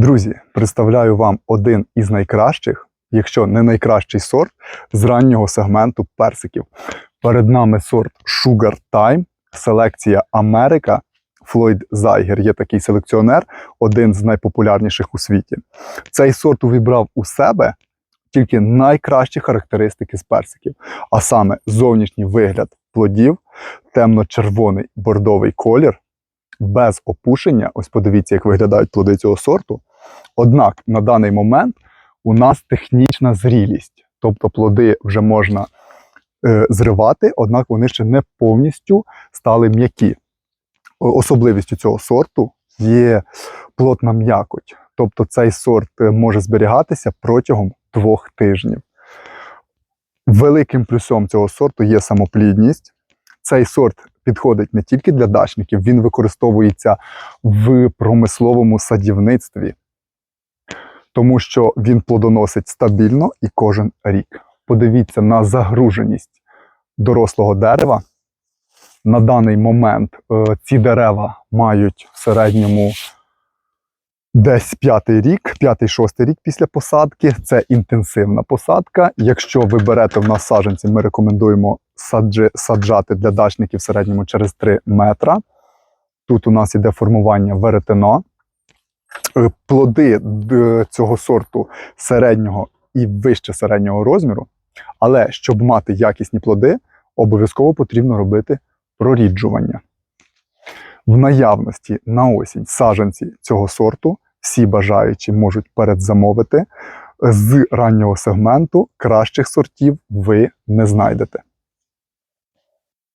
Друзі, представляю вам один із найкращих, якщо не найкращий сорт з раннього сегменту персиків. Перед нами сорт Sugar Time, селекція Америка. Флойд Зайгер є такий селекціонер, один з найпопулярніших у світі. Цей сорт увібрав у себе тільки найкращі характеристики з персиків, а саме зовнішній вигляд плодів, темно-червоний бордовий колір, без опушення. Ось подивіться, як виглядають плоди цього сорту. Однак на даний момент у нас технічна зрілість, тобто плоди вже можна е, зривати, однак вони ще не повністю стали м'які. Особливістю цього сорту є плотна м'якоть, тобто цей сорт е, може зберігатися протягом двох тижнів. Великим плюсом цього сорту є самоплідність. Цей сорт підходить не тільки для дачників, він використовується в промисловому садівництві, тому що він плодоносить стабільно і кожен рік. Подивіться на загруженість дорослого дерева. На даний момент е, ці дерева мають в середньому десь п'ятий рік, п'ятий-шостий рік після посадки. Це інтенсивна посадка. Якщо ви берете в нас саджанці, ми рекомендуємо саджати для дачників в середньому через 3 метра. Тут у нас іде формування веретено. Е, Плоди цього сорту середнього і вище середнього розміру. Але щоб мати якісні плоди, обов'язково потрібно робити проріджування. В наявності на осінь саджанці цього сорту всі бажаючі можуть передзамовити. З раннього сегменту кращих сортів ви не знайдете.